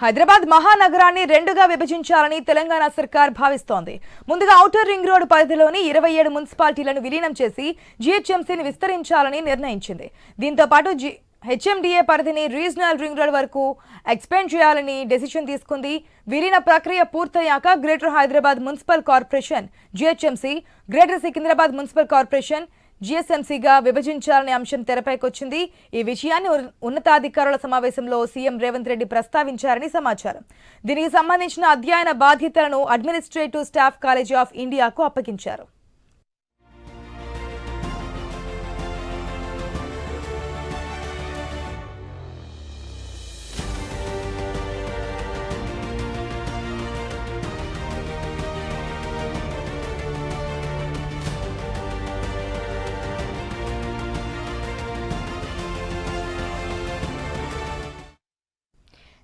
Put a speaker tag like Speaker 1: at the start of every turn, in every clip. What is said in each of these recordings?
Speaker 1: హైదరాబాద్ మహానగరాన్ని రెండుగా విభజించాలని తెలంగాణ సర్కార్ భావిస్తోంది. ముందుగా ఔటర్ రింగ్ రోడ్ పరిధిలోని ఇరవై ఏడు మున్సిపాలిటీలను విలీనం చేసి జీహెచ్ఎంసీని విస్తరించాలని నిర్ణయించింది. దీంతో పాటు జి హెచ్ఎండిఏ పరిధిని రీజనల్ రింగ్ రోడ్ వరకు ఎక్స్పెండ్ చేయాలని డెసిషన్ తీసుకుంది. విలీన ప్రక్రియ పూర్తయ్యాక greater Hyderabad municipal corporation GHMC greater Secunderabad municipal corporation జీఎస్ఎంసీగా విభజించాలనే అంశం తెరపైకొచ్చింది. ఈ విషయాన్ని ఉన్నతాధికారుల సమావేశంలో సీఎం రేవంత్ రెడ్డి ప్రస్తావించారని సమాచారం. దీనికి సంబంధించిన అధ్యయన బాధ్యతలను అడ్మినిస్ట్రేటివ్ స్టాఫ్ కాలేజీ ఆఫ్ ఇండియాకు అప్పగించారు.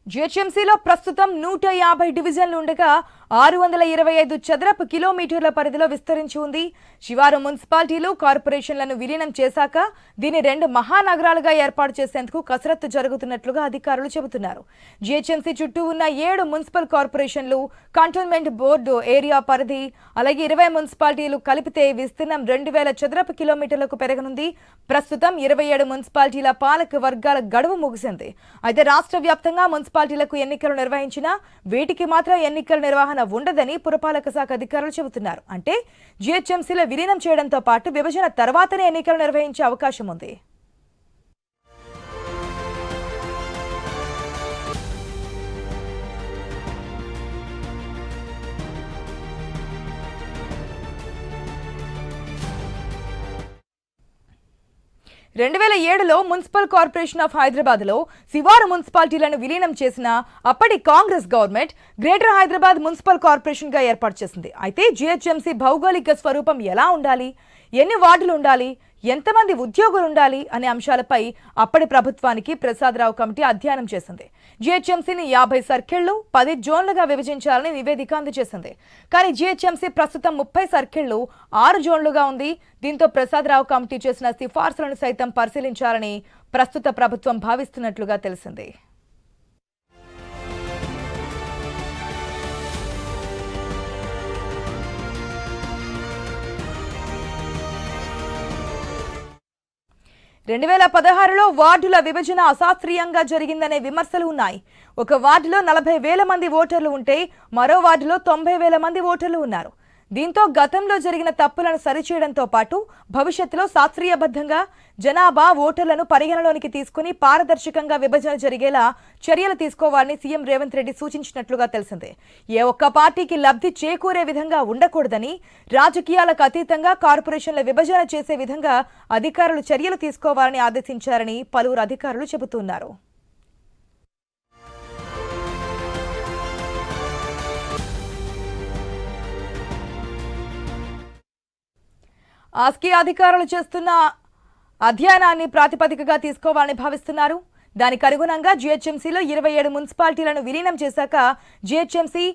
Speaker 1: జిహెచ్ఎంసీలో ప్రస్తుతం నూట యాభై డివిజన్లు ఉండగా ఆరు వందల ఇరవై ఐదు చదరపు కిలోమీటర్ల పరిధిలో విస్తరించి ఉంది. శివారు మున్సిపాలిటీలు కార్పొరేషన్లను విలీనం చేశాక దీన్ని రెండు మహానగరాలుగా ఏర్పాటు చేసేందుకు కసరత్తు జరుగుతున్నట్లుగా అధికారులు చెబుతున్నారు. జిహెచ్ఎంసీ చుట్టూ ఉన్న ఏడు మున్సిపల్ కార్పొరేషన్లు కంటోన్మెంట్ బోర్డు ఏరియా పరిధి అలాగే ఇరవై మున్సిపాలిటీలు కలిపితే విస్తీర్ణం రెండు వేల చదరపు కిలోమీటర్లకు పెరగనుంది. ప్రస్తుతం ఇరవై ఏడు మున్సిపాలిటీల పాలక వర్గాల గడువు ముగిసింది. అయితే రాష్ట్ర వ్యాప్తంగా మున్సిపాలిటీలకు ఎన్నికలు నిర్వహించినా వీటికి మాత్రం ఎన్నికల నిర్వహణ ఉండదని పురపాలక శాఖ అధికారులు చెబుతున్నారు. అంటే జీహెచ్ఎంసీలో విలీనం చేయడంతో పాటు విభజన తర్వాతనే ఎన్నికలు నిర్వహించే అవకాశం ఉంది. రెండు వేల ఏడులో మున్సిపల్ కార్పొరేషన్ ఆఫ్ హైదరాబాద్లో శివారు మున్సిపాలిటీలను విలీనం చేసిన అప్పటి Congress government greater Hyderabad municipal కార్పొరేషన్గా ఏర్పాటు చేసింది. అయితే జిహెచ్ఎంసీ భౌగోళిక స్వరూపం ఎలా ఉండాలి? ఎన్ని వార్డులు ఉండాలి? ఎంతమంది ఉద్యోగులు ఉండాలి అనే అంశాలపై అప్పటి ప్రభుత్వానికి ప్రసాదరావు కమిటీ అధ్యయనం చేసింది. జిహెచ్ఎంసీని యాభై సర్కిళ్ళు పది జోన్లుగా విభజించాలని నివేదిక అందజేసింది. కానీ జిహెచ్ఎంసీ ప్రస్తుతం ముప్పై సర్కిళ్ళు ఆరు జోన్లుగా ఉంది. దీంతో ప్రసాదరావు కమిటీ చేసిన సిఫార్సులను సైతం పరిశీలించాలని ప్రస్తుత ప్రభుత్వం భావిస్తున్నట్లుగా తెలిసింది. రెండు వేల పదహారులో వార్డుల విభజన అశాస్త్రీయంగా జరిగిందనే విమర్శలు ఉన్నాయి. ఒక వార్డులో నలభై వేల మంది ఓటర్లు ఉంటే మరో వార్డులో తొంభై వేల మంది ఓటర్లు ఉన్నారు. దీంతో గతంలో జరిగిన తప్పులను సరిచేయడంతో పాటు భవిష్యత్తులో శాస్త్రీయబద్ధంగా జనాభా ఓటర్లను పరిగణలోనికి తీసుకుని పారదర్శకంగా విభజన జరిగేలా చర్యలు తీసుకోవాలని సీఎం రేవంత్ రెడ్డి సూచించినట్లుగా తెలిసిందే. ఏ ఒక్క పార్టీకి లబ్ధి చేకూరే విధంగా ఉండకూడదని రాజకీయాలకు అతీతంగా కార్పొరేషన్ల విభజన చేసే విధంగా అధికారులు చర్యలు తీసుకోవాలని ఆదేశించారని పలువురు అధికారులు చెబుతున్నారు. ఆస్కీ అధికారులు చేస్తున్న అధ్యయనాన్ని ప్రాతిపదికగా తీసుకోవాలని భావిస్తున్నారు. దానికి అనుగుణంగా జీహెచ్ఎంసీలో ఇరవై ఏడు మున్సిపాలిటీలను విలీనం చేశాక జీహెచ్ఎంసీ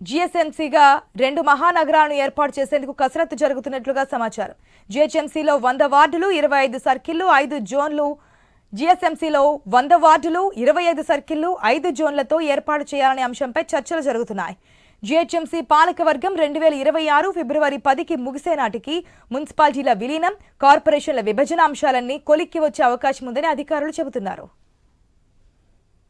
Speaker 1: జీఎస్ఎంసీగా రెండు మహానగరాలను ఏర్పాటు చేసేందుకు కసరత్తు జరుగుతున్నట్లుగా సమాచారం. జీహెచ్ఎంసీలో వంద వార్డులు ఇరవై ఐదు సర్కిళ్ళు ఐదు జోన్లు జీఎస్ఎంసీలో వంద వార్డులు ఇరవై ఐదు సర్కిళ్ళు ఐదు జోన్లతో ఏర్పాటు చేయాలనే అంశంపై చర్చలు జరుగుతున్నాయి. జీహెచ్ఎంసీ పాలకవర్గం రెండు వేల ఇరవై ఆరు ఫిబ్రవరి పదికి ముగిసే నాటికి మున్సిపాలిటీల విలీనం కార్పొరేషన్ల విభజన అంశాలన్నీ కొలిక్కి వచ్చే అవకాశం ఉందని అధికారులు చెబుతున్నారు.